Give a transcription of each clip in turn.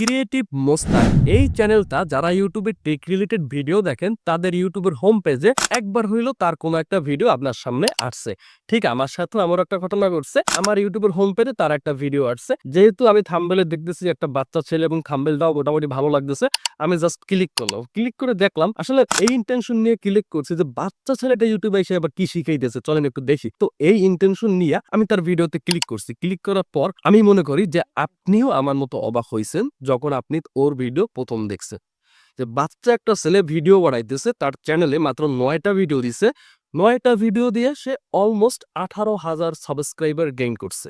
Creative Mostak. এই চ্যানেলটা যারা ইউটিউবে টেক রিলেটেড ভিডিও দেখেন, তাদের ইউটিউবের হোম পেজে একবার হইল তার কোনো একটা ভিডিও আপনার সামনে আসছে। ঠিক, আমার সাথে আমার একটা ঘটনা ঘটছে। আমার ইউটিউবের হোম পেজে তার একটা ভিডিও আসছে। যেহেতু আমি থাম্বেলে দেখতেছি একটা বাচ্চা ছেলে এবং থাম্বেলটাও মোটামুটি ভালো লাগতেছে, আমি জাস্ট ক্লিক করলাম। ক্লিক করে দেখলাম, আসলে এই ইন্টেনশন নিয়ে ক্লিক করছি যে বাচ্চা ছেলেটা ইউটিউবে এসে আবার কি শিখাইতেছে, চলেন একটু দেখি। তো এই ইন্টেনশন নিয়ে আমি তার ভিডিওতে ক্লিক করছি। ক্লিক করার পর আমি মনে করি যে আপনিও আমার মতো অবাক হয়েছেন যখন আপনি ওর ভিডিও প্রথম দেখছেন। যে বাচ্চা একটা ছেলে ভিডিও বানাইতেছে, তার চ্যানেলে মাত্র নয়টা ভিডিও দিছে। নয়টা ভিডিও দিয়ে সে অলমোস্ট আঠারো হাজার সাবস্ক্রাইবার গেইন করছে।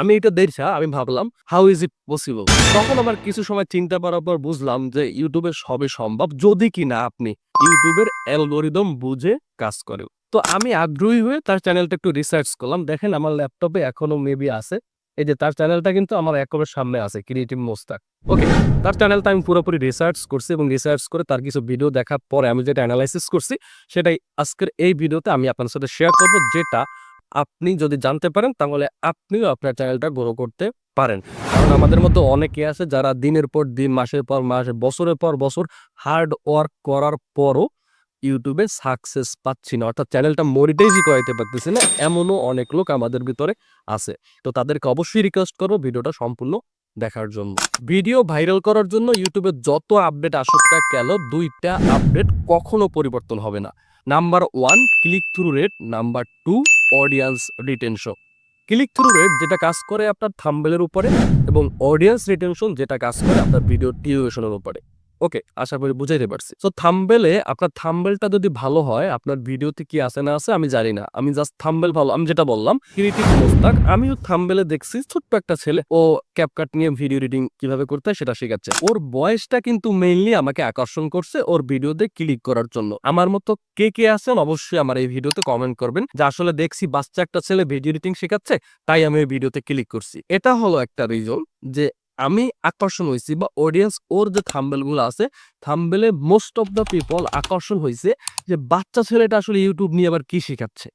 আমি এটা দেখছা আমি ভাবলাম হাউ ইজ ইট পসিবল তখন আমার কিছু সময় চিন্তা করার পর বুঝলাম যে ইউটিউবে সবই সম্ভব, যদি কিনা আপনি ইউটিউবের অ্যালগোরিদম বুঝে কাজ করে তো আমি আগ্রহী হয়ে তার চ্যানেলটা একটু রিসার্চ করলাম। দেখেন আমার ল্যাপটপে এখনও মেবি আছে। এই যে তার চ্যানেলটা কিন্তু আমার একেবারে সামনে আছে ক্রিয়েটিভ মোস্তাক ওকে তার চ্যানেলটা আমি পুরোপুরি রিসার্চ করছি এবং রিসার্চ করে তার কিছু ভিডিও দেখার পরে আমি যেটা অ্যানালাইসিস করছি, সেটাই আজকের এই ভিডিওতে আমি আপনার সাথে শেয়ার করব, যেটা আপনি যদি জানতে পারেন, তাহলে আপনিও আপনার চ্যানেলটা গ্রো করতে পারেন। কারণ আমাদের মতো অনেকে আছে যারা দিনের পর দিন, মাসের পর মাস, বছরের পর বছর হার্ড ওয়ার্ক করার পরও ইউটিউবে সাকসেস পাচ্ছি না। অর্থাৎ চ্যানেলটা মনিটাইজই করাইতে পারতেছি না, এমনও অনেক লোক আমাদের ভিতরে আছে। তো তাদেরকে অবশ্যই রিকোয়েস্ট করব ভিডিওটা সম্পূর্ণ দেখার জন্য। ভিডিও ভাইরাল করার জন্য ইউটিউবে যত আপডেট আসুক না কেন, দুইটা আপডেট কখনো পরিবর্তন হবে না। Number one click through rate number two audience retention click through rate যেটা কাজ করে আপনার থাম্বেলের উপরে এবং অডিয়েন্স রিটেনশন যেটা কাজ করে আপনার ভিডিও ডিউরেশনের উপরে। ওকে, আশা করি বুঝাইতে পারছি। তো থাম্বেলে আপনার থাম্বেলটা যদি ভালো হয়, আপনার ভিডিওতে কি আছে না আছে আমি জানি না। আমি জাস্ট থাম্বেল ভালো, আমি যেটা বললাম ক্রিয়েটিভ মোস্তাক আমিও থাম্বেলে দেখছি ছোট্ট একটা ছেলে, ও ক্যাপকাট নিয়ে ভিডিও রিডিং কীভাবে করতে হয় সেটা শেখাচ্ছে। ওর বয়সটা কিন্তু মেইনলি আমাকে আকর্ষণ করছে ওর ভিডিওতে ক্লিক করার জন্য। আমার মতো কে কে আছেন অবশ্যই আমার এই ভিডিওতে কমেন্ট করবেন। যে আসলে দেখছি বাচ্চা একটা ছেলে ভিডিও এডিটিং শেখাচ্ছে, তাই আমি এই ভিডিওতে ক্লিক করছি। এটা হলো একটা রিজন যে আমি আকর্ষণ হয়েছি বা অডিয়েন্স ওর যে থাম্বেলগুলো আছে থাম্বেলে মোস্ট অফ দ্য পিপল আকর্ষণ হয়েছে যে বাচ্চা ছেলেটা আসলে ইউটিউব নিয়ে আবার কি শেখাচ্ছে।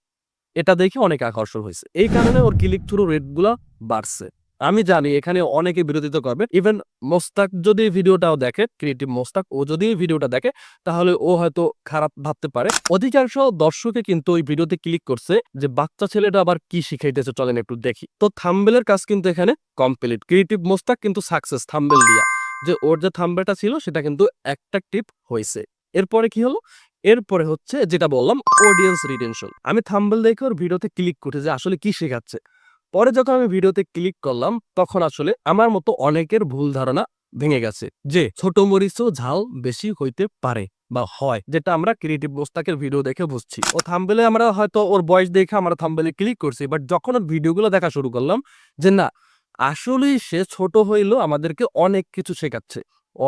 এটা দেখে অনেক আকর্ষণ হয়েছে এই কারণে ওর ক্লিক থ্রু রেটগুলো বাড়ছে। আমি জানি এখানে অনেকে বিরোধিতা করবে। ইভেন মোস্তাক যদি ভিডিওটাও দেখে ক্রিয়েটিভ মোস্তাক, ও যদি ভিডিওটা দেখে, তাহলে ও হয়তো খারাপ ভাবতে পারে। অধিকাংশ দর্শকে কিন্তু ওই ভিডিওতে ক্লিক করছে যে, বাচ্চা ছেলেটা আবার কি শিখাইতেছে, চলেন একটু দেখি। তো থাম্বেলের কাজ কিন্তু এখানে কমপ্লিট ক্রিয়েটিভ মোস্তাক কিন্তু সাকসেস থাম্বেল দিয়া। যে, ওর যে থাম্বেলটা ছিল, সেটা কিন্তু অ্যাট্রাকটিভ হয়েছে এরপরে কি হলো? এরপরে হচ্ছে, যেটা বললাম অডিয়েন্স রিটেনশন আমি থাম্বেল দেখে ওর ভিডিওতে ক্লিক করতে যে, আসলে কি শেখাচ্ছে? পরে যখন আমি ভিডিওতে ক্লিক করলাম, তখন আসলে আমার মতো অনেকের ভুল ধারণা ভেঙে গেছে যে ছোট মরিচও ঝাল বেশি হইতে পারে বা হয়, যেটা আমরা ক্রিয়েটিভ মোস্তাকের ভিডিও দেখে বুঝছি। ও থাম্বেলে আমরা হয়তো ওর বয়স দেখে আমরা থাম্বেলে ক্লিক করছি বাট যখন ওর ভিডিওগুলো দেখা শুরু করলাম যে না, আসলেই সে ছোট হইলেও আমাদেরকে অনেক কিছু শেখাচ্ছে।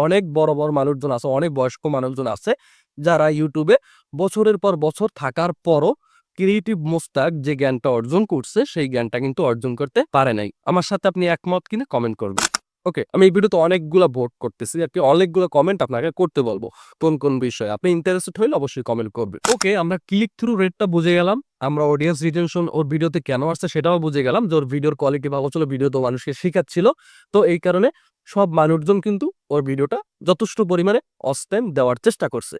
অনেক বড় বড় মানুষজন আছে, অনেক বয়স্ক মানুষজন আছে, যারা ইউটিউবে বছরের পর বছর থাকার পরও ক্রিয়েটিভ মোস্তাক যে জ্ঞানটা অর্জন করছে, সেই জ্ঞানটা কিন্তু অর্জন করতে পারে নাই। আমার সাথে আপনি একমত কিনা কমেন্ট করবেন। ওকে আমি এই ভিডিওতে অনেকগুলো ভোট করতেছি। আর কি অনেকগুলো কমেন্ট আপনাকে করতে বলব, কোন কোন বিষয়ে। আপনি ইন্টারেস্টেড হইলে অবশ্যই কমেন্ট করবেন। ওকে আমরা ক্লিক থ্রু রেটটা বুঝে গেলাম। আমরা অডিয়েন্স রিটেনশন ওর ভিডিওতে কেন আসছে সেটাও বুঝে গেলাম যে ওর ভিডিওর কোয়ালিটি ভালো ছিল ভিডিও তো মানুষকে শেখাচ্ছিল। তো এই কারণে সব মানুষজন কিন্তু ওর ভিডিওটা যথেষ্ট পরিমাণে অস্টাইম দেওয়ার চেষ্টা করছে।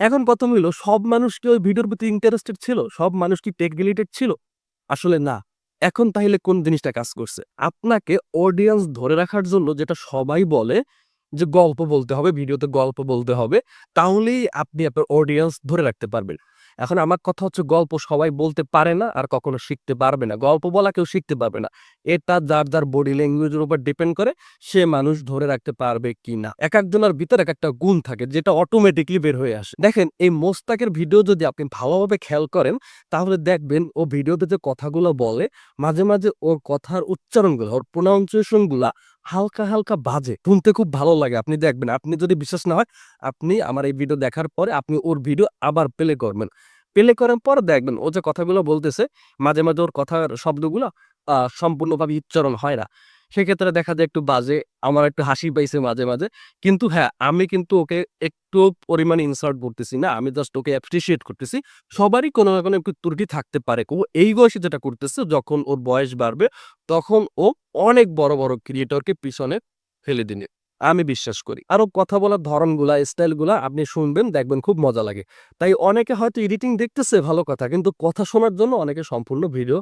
এখন প্রথম হইল, সব মানুষ কি ওই ভিডিওর প্রতি ইন্টারেস্টেড ছিল? সব মানুষ কি টেক রিলেটেড ছিল? আসলে না। এখন তাহলে কোন জিনিসটা কাজ করছে? আপনাকে অডিয়েন্স ধরে রাখার জন্য যেটা সবাই বলে যে গল্প বলতে হবে, ভিডিওতে গল্প বলতে হবে, তাহলেই আপনি আপনার অডিয়েন্স ধরে রাখতে পারবেন। এখন আমার কথা হচ্ছে গল্প সবাই বলতে পারে না আর কখনো শিখতে পারবে না। গল্প বলা কেউ শিখতে পারবে না। এটা যার যার বডি ল্যাঙ্গুয়েজের উপর ডিপেন্ড করে সে মানুষ ধরে রাখতে পারবে কি না এক একজনের ভিতরে এক একটা গুণ থাকে যেটা অটোমেটিকলি বের হয়ে আসে। দেখেন, এই মোস্তাকের ভিডিও যদি আপনি ভালোভাবে খেয়াল করেন, তাহলে দেখবেন ও ভিডিওতে যে কথাগুলো বলে, মাঝে মাঝে ওর কথার উচ্চারণগুলো, ওর প্রোনাউন্সিয়েশনগুলা হালকা হালকা বাজে। শুনতে খুব ভালো লাগে। আপনি দেখবেন, আপনি যদি বিশ্বাস না হয়, আপনি আমার এই ভিডিও দেখার পরে আপনি ওর ভিডিও আবার প্লে করবেন। প্লে করার পর দেখবেন, ও যে কথাগুলো বলতেছে, মাঝে মাঝে ওর কথার শব্দগুলো সম্পূর্ণভাবে উচ্চারণ হয় না। সেক্ষেত্রে দেখা যায় একটু বাজে, আমার একটু হাসি পাইছে মাঝে মাঝে। কিন্তু হ্যাঁ আমি কিন্তু ওকে একটু পরিমাণে ইনসাল্ট করতেছি না, আমি জাস্ট ওকে অ্যাপ্রিসিয়েট করতেছি। সবারই কোনো না কোনো একটু ত্রুটি থাকতে পারে। ও এই বয়সে যেটা করতেছে, যখন ওর বয়স বাড়বে, তখন ও অনেক বড় বড় ক্রিয়েটরকে পিছনে ফেলে দিনে আমি বিশ্বাস করি। আরও কথা বলার ধরনগুলা, স্টাইলগুলা আপনি শুনবেন, দেখবেন খুব মজা লাগে। তাই অনেকে হয়তো এডিটিং দেখতেছে ভালো কথা, কিন্তু কথা শোনার জন্য অনেকে সম্পূর্ণ ভিডিও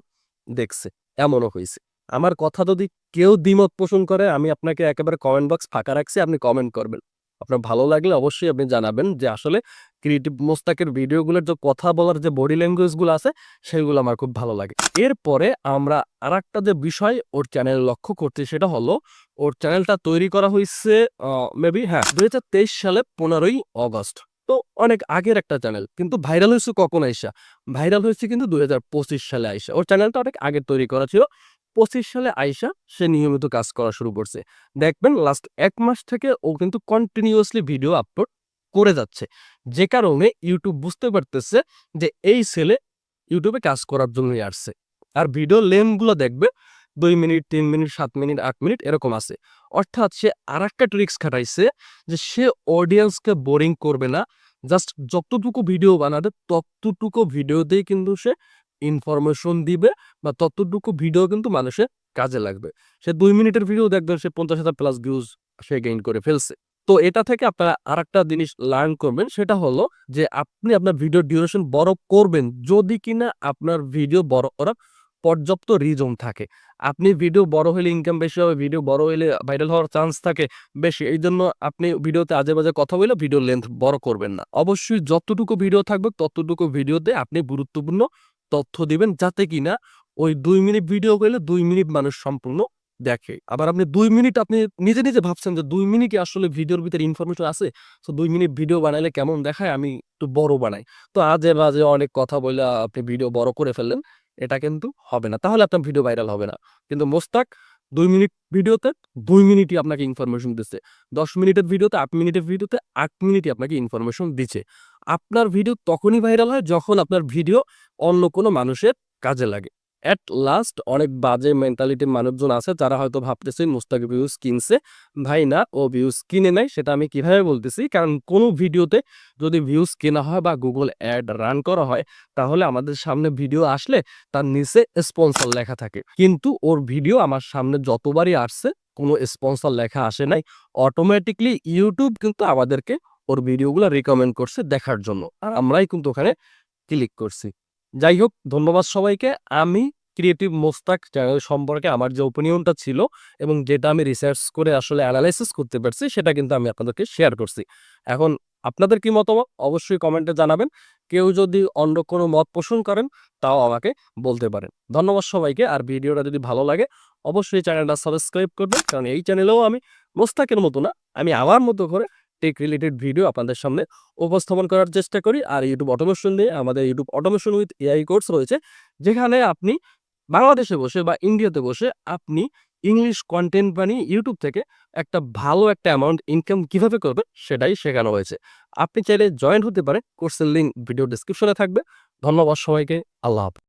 দেখছে। এমনও হয়েছে আমার কথা যদি কেউ দ্বিমত পোষণ করে, আমি আপনাকে একেবারে কমেন্ট বক্স ফাঁকা রাখছি, আপনি কমেন্ট করবেন। আপনার ভালো লাগলে অবশ্যই আপনি জানাবেন যে আসলে ক্রিয়েটিভ মোস্তাকের ভিডিওগুলোর যে কথা বলার যে বডি ল্যাঙ্গুয়েজগুলো আছে, সেগুলো আমার খুব ভালো লাগে। এরপরে আমরা আর যে বিষয় ওর চ্যানেল লক্ষ্য করতে সেটা হলো ওর চ্যানেলটা তৈরি করা হয়েছে মেবি হ্যাঁ দুই হাজার তেইশ সালে পনেরোই অগস্ট। তো অনেক আগের একটা চ্যানেল কিন্তু ভাইরাল হয়েছে কখন আইসা? ভাইরাল হয়েছে কিন্তু দুই হাজার পঁচিশ সালে আইসা। ওর চ্যানেলটা অনেক আগে তৈরি করা ছিল। পঁচিশ সালে আইসা সে নিয়মিত কাজ করা শুরু করছে। দেখবেন লাস্ট এক মাস থেকে ও কিন্তু কন্টিনিউয়াসলি ভিডিও আপলোড করে যাচ্ছে। যে কারণে ইউটিউব বুঝতে পারতেছে যে এই ছেলে ইউটিউবে কাজ করার জন্যই আসছে। আর ভিডিও লেন্থগুলো দেখবে দুই মিনিট তিন মিনিট সাত মিনিট আট মিনিট এরকম আছে। অর্থাৎ সে আর একটা ট্রিক্স খাটাইছে যে সে অডিয়েন্সকে বোরিং করবে না। জাস্ট যতটুকু ভিডিও বানাবে ততটুকু ভিডিওতেই কিন্তু সে ইনফরমেশন দিবে বা ততটুকু ভিডিও কিন্তু মানুষের কাজে লাগবে। সে দুই মিনিটের ভিডিও দেখবেন সে পঞ্চাশ হাজার প্লাস ভিউজ সে গেইন করে ফেলছে। তো এটা থেকে আপনারা আর একটা জিনিস লার্ন করবেন, সেটা হলো যে আপনি আপনার ভিডিও ডিউরেশন বড় করবেন যদি কিনা আপনার ভিডিও বড় করার পর্যাপ্ত রিজন থাকে। আপনি ভিডিও বড় হলে ইনকাম বেশি হবে ভিডিও বড় হলে ভাইরাল হওয়ার চান্স থাকে বেশি। এই জন্য আপনি ভিডিওতে আজে বাজে কথা বলে ভিডিও লেন্থ বড় করবেন না। অবশ্যই যতটুকু ভিডিও থাকবে ততটুকু ভিডিওতে আপনি গুরুত্বপূর্ণ তথ্য দিবেন যাতে কিনা ওই দুই মিনিট ভিডিও করলে দুই মিনিট মানুষ সম্পূর্ণ দেখে। আবার আপনি দুই মিনিট আপনি নিজে নিজে ভাবছেন যে দুই মিনিটে আসলে ভিডিওর ভিতরে ইনফরমেশন আছে, তো দুই মিনিট ভিডিও বানাইলে কেমন দেখায়? আমি একটু বড় বানাই। তো আজে বাজে অনেক কথা বলে আপনি ভিডিও বড় করে ফেললেন, এটা কিন্তু হবে না। তাহলে আপনার ভিডিও ভাইরাল হবে না। কিন্তু মোস্তাক, দুই মিনিট ভিডিওতে দুই মিনিটই আপনাকে ইনফরমেশন দিচ্ছে। দশ মিনিটের ভিডিওতে আট মিনিটের ভিডিওতে আট মিনিটই আপনাকে ইনফরমেশন দিচ্ছে। আপনার ভিডিও তখনই ভাইরাল হয় যখন আপনার ভিডিও অন্য কোনো মানুষের কাজে লাগে। অ্যাট লাস্ট অনেক বাজে মেন্টালিটির মানুষজন আছে যারা হয়তো ভাবতেছে মুস্তাক ভিউজ কিনছে। ভাই না, ও ভিউজ কিনে নেয় সেটা আমি কীভাবে বলতেছি? কারণ কোনো ভিডিওতে যদি ভিউজ কেনা হয় বা গুগল অ্যাড রান করা হয়, তাহলে আমাদের সামনে ভিডিও আসলে তার নিচে স্পন্সর লেখা থাকে। কিন্তু ওর ভিডিও আমার সামনে যতবারই আসছে, কোনো স্পন্সর লেখা আসে নাই অটোমেটিকলি ইউটিউব কিন্তু আমাদেরকে ওর ভিডিওগুলো রিকমেন্ড করছে দেখার জন্য। আর আমরাই কিন্তু ওখানে ক্লিক করছি। যাই হোক, ধন্যবাদ সবাইকে। আমি ক্রিয়েটিভ মোস্তাক চ্যানেল সম্পর্কে আমার যে ওপিনিয়নটা ছিল এবং যেটা আমি রিসার্চ করে আসলে অ্যানালাইসিস করতে পারছি, সেটা কিন্তু আমি আপনাদেরকে শেয়ার করছি। এখন আপনাদের কি মতামত? অবশ্যই কমেন্টে জানাবেন। কেউ যদি অন্য কোনো মত পোষণ করেন, তাও আমাকে বলতে পারেন। ধন্যবাদ সবাইকে। আর ভিডিওটা যদি ভালো লাগে, অবশ্যই চ্যানেলটা সাবস্ক্রাইব করবেন। কারণ এই চ্যানেলেও আমি মোস্তাকের মতো না, আমি আমার মতো করে টেক রিলেটেড ভিডিও আপনাদের সামনে উপস্থাপন করার চেষ্টা করি। আর ইউটিউব অটোমেশন নিয়ে আমাদের YouTube automation with AI course রয়েছে, যেখানে আপনি বাংলাদেশে বসে বা ইন্ডিয়াতে বসে আপনি ইংলিশ কন্টেন্ট বানিয়ে ইউটিউব থেকে একটা ভালো একটা অ্যামাউন্ট ইনকাম কীভাবে করবেন সেটাই শেখানো হয়েছে। আপনি চাইলে জয়েন হতে পারেন কোর্সের লিঙ্ক ভিডিও ডিসক্রিপশনে থাকবে। ধন্যবাদ সবাইকে, আল্লাহ হাফেজ।